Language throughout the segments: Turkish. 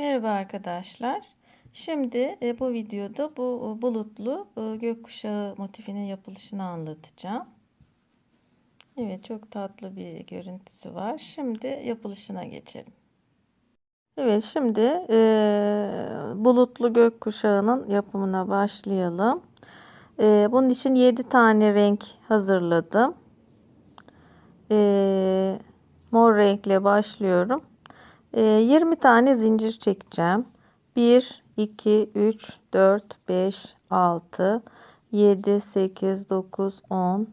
Merhaba arkadaşlar. Şimdi e, bu videoda bu e, bulutlu e, gökkuşağı motifinin yapılışını anlatacağım. Evet çok tatlı bir görüntüsü var. Şimdi yapılışına geçelim. Evet şimdi bulutlu gökkuşağının yapımına başlayalım. Bunun için 7 tane renk hazırladım. Mor renkle başlıyorum. 20 ee, tane zincir çekeceğim. 1, 2, 3, 4, 5, 6, 7, 8, 9, 10,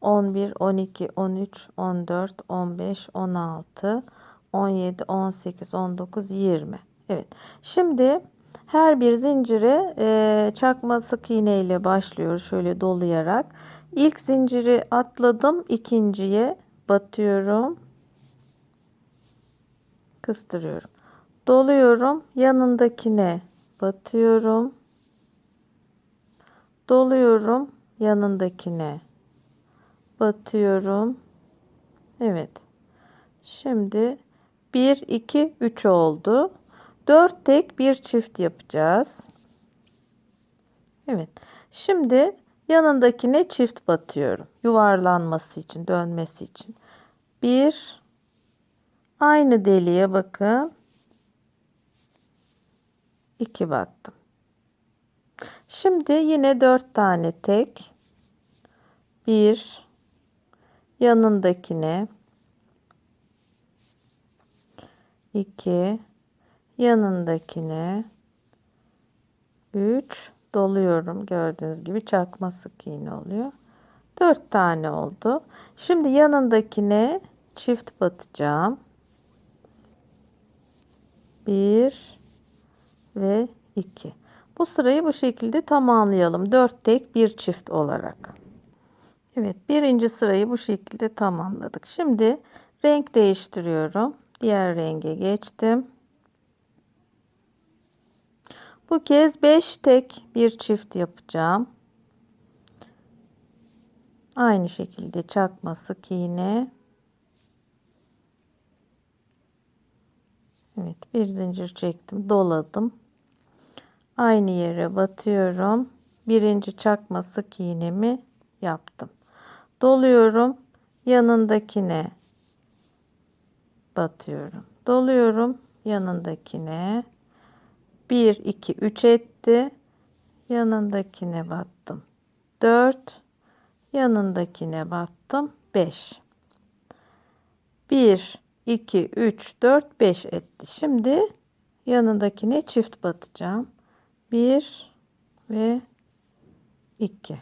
11, 12, 13, 14, 15, 16, 17, 18, 19, 20. Evet. Şimdi her bir zincire e, çakma sık iğne ile başlıyoruz. Şöyle dolayarak. İlk zinciri atladım. ikinciye batıyorum kıstırıyorum. Doluyorum. Yanındakine batıyorum. Doluyorum. Yanındakine batıyorum. Evet. Şimdi 1 2 3 oldu. 4 tek bir çift yapacağız. Evet. Şimdi yanındakine çift batıyorum. Yuvarlanması için, dönmesi için. 1 Aynı deliğe bakın. 2 battım. Şimdi yine 4 tane tek. 1 yanındakine 2 yanındakine 3 doluyorum. Gördüğünüz gibi çakma sık iğne oluyor. 4 tane oldu. Şimdi yanındakine çift batacağım. 1 ve 2. Bu sırayı bu şekilde tamamlayalım. 4 tek bir çift olarak. Evet birinci sırayı bu şekilde tamamladık. Şimdi renk değiştiriyorum. Diğer renge geçtim. Bu kez 5 tek bir çift yapacağım. Aynı şekilde çakma sık iğne Evet bir zincir çektim doladım. Aynı yere batıyorum. Birinci çakma sık iğnemi yaptım. Doluyorum. Yanındakine batıyorum. Doluyorum. Yanındakine 1 2 3 etti. Yanındakine battım. 4 yanındakine battım. 5 1 2, 3, 4, 5 etti. Şimdi yanındakine çift batacağım. 1 ve 2.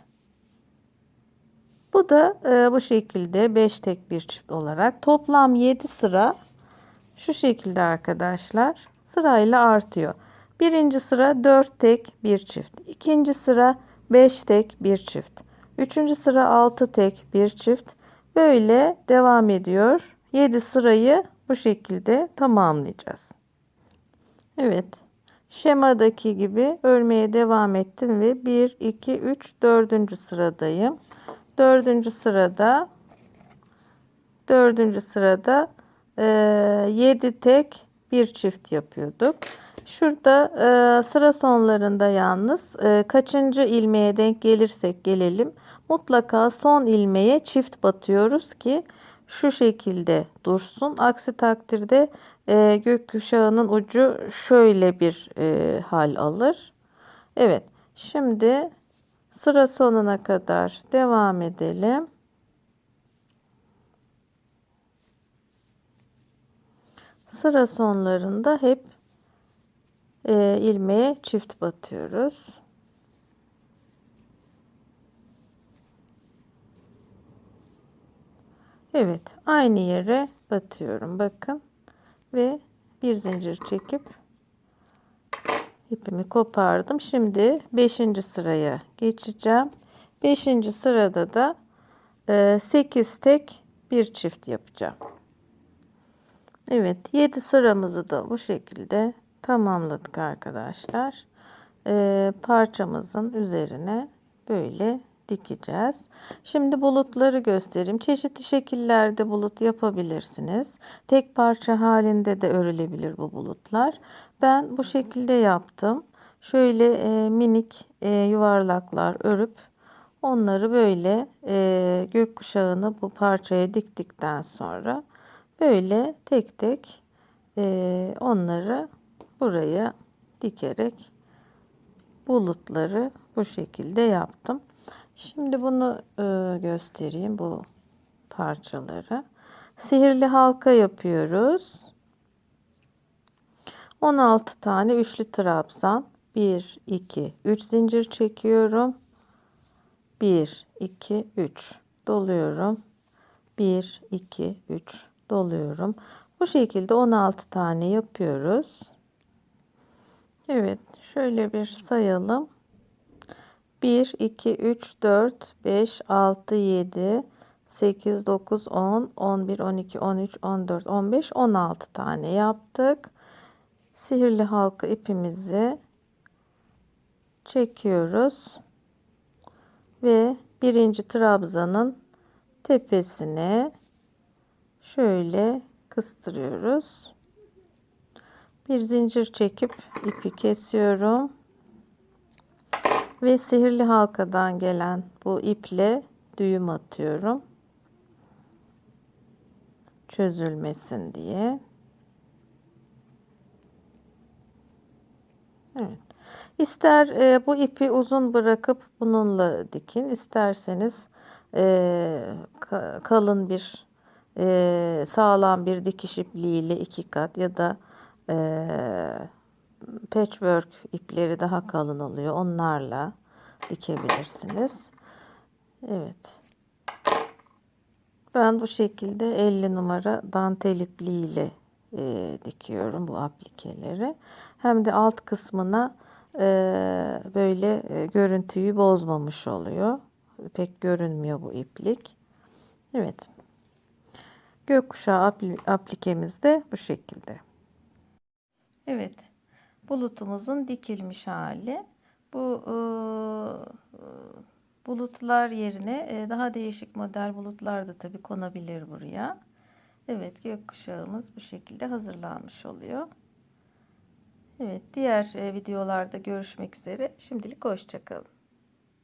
Bu da e, bu şekilde 5 tek bir çift olarak toplam 7 sıra şu şekilde arkadaşlar sırayla artıyor. Birinci sıra 4 tek bir çift. ikinci sıra 5 tek bir çift. Üçüncü sıra 6 tek bir çift. Böyle devam ediyor. 7 sırayı bu şekilde tamamlayacağız. Evet. Şemadaki gibi örmeye devam ettim ve 1 2 3 4. sıradayım. 4. sırada 4. sırada e, 7 tek bir çift yapıyorduk. Şurada e, sıra sonlarında yalnız e, kaçıncı ilmeğe denk gelirsek gelelim mutlaka son ilmeğe çift batıyoruz ki şu şekilde dursun. Aksi takdirde e, gökkuşağının ucu şöyle bir e, hal alır. Evet. Şimdi sıra sonuna kadar devam edelim. Sıra sonlarında hep e, ilmeğe çift batıyoruz. Evet aynı yere batıyorum bakın ve bir zincir çekip ipimi kopardım şimdi 5. sıraya geçeceğim 5. sırada da 8 e, tek bir çift yapacağım Evet 7 sıramızı da bu şekilde tamamladık arkadaşlar e, parçamızın üzerine böyle dikeceğiz. Şimdi bulutları göstereyim. Çeşitli şekillerde bulut yapabilirsiniz. Tek parça halinde de örülebilir bu bulutlar. Ben bu şekilde yaptım. Şöyle e, minik e, yuvarlaklar örüp onları böyle e, gökkuşağını bu parçaya diktikten sonra böyle tek tek e, onları buraya dikerek bulutları bu şekilde yaptım. Şimdi bunu e, göstereyim bu parçaları. Sihirli halka yapıyoruz. 16 tane üçlü trabzan. 1 2 3 zincir çekiyorum. 1 2 3 doluyorum. 1 2 3 doluyorum. Bu şekilde 16 tane yapıyoruz. Evet, şöyle bir sayalım. 1 2 3 4 5 6 7 8 9 10 11 12 13 14 15 16 tane yaptık. Sihirli halka ipimizi çekiyoruz ve birinci trabzanın tepesine şöyle kıstırıyoruz. Bir zincir çekip ipi kesiyorum. Ve sihirli halkadan gelen bu iple düğüm atıyorum. Çözülmesin diye. Evet. İster e, bu ipi uzun bırakıp bununla dikin, isterseniz e, ka kalın bir e, sağlam bir dikiş ipliğiyle iki kat ya da e, patchwork ipleri daha kalın oluyor. Onlarla dikebilirsiniz. Evet. Ben bu şekilde 50 numara dantel ipliğiyle e, dikiyorum bu aplikeleri. Hem de alt kısmına e, böyle e, görüntüyü bozmamış oluyor. Pek görünmüyor bu iplik. Evet. Gökkuşağı aplikemiz de bu şekilde. Evet. Bulutumuzun dikilmiş hali. Bu e, bulutlar yerine e, daha değişik model bulutlar da tabii konabilir buraya. Evet gökkuşağımız bu şekilde hazırlanmış oluyor. Evet diğer e, videolarda görüşmek üzere. Şimdilik hoşçakalın.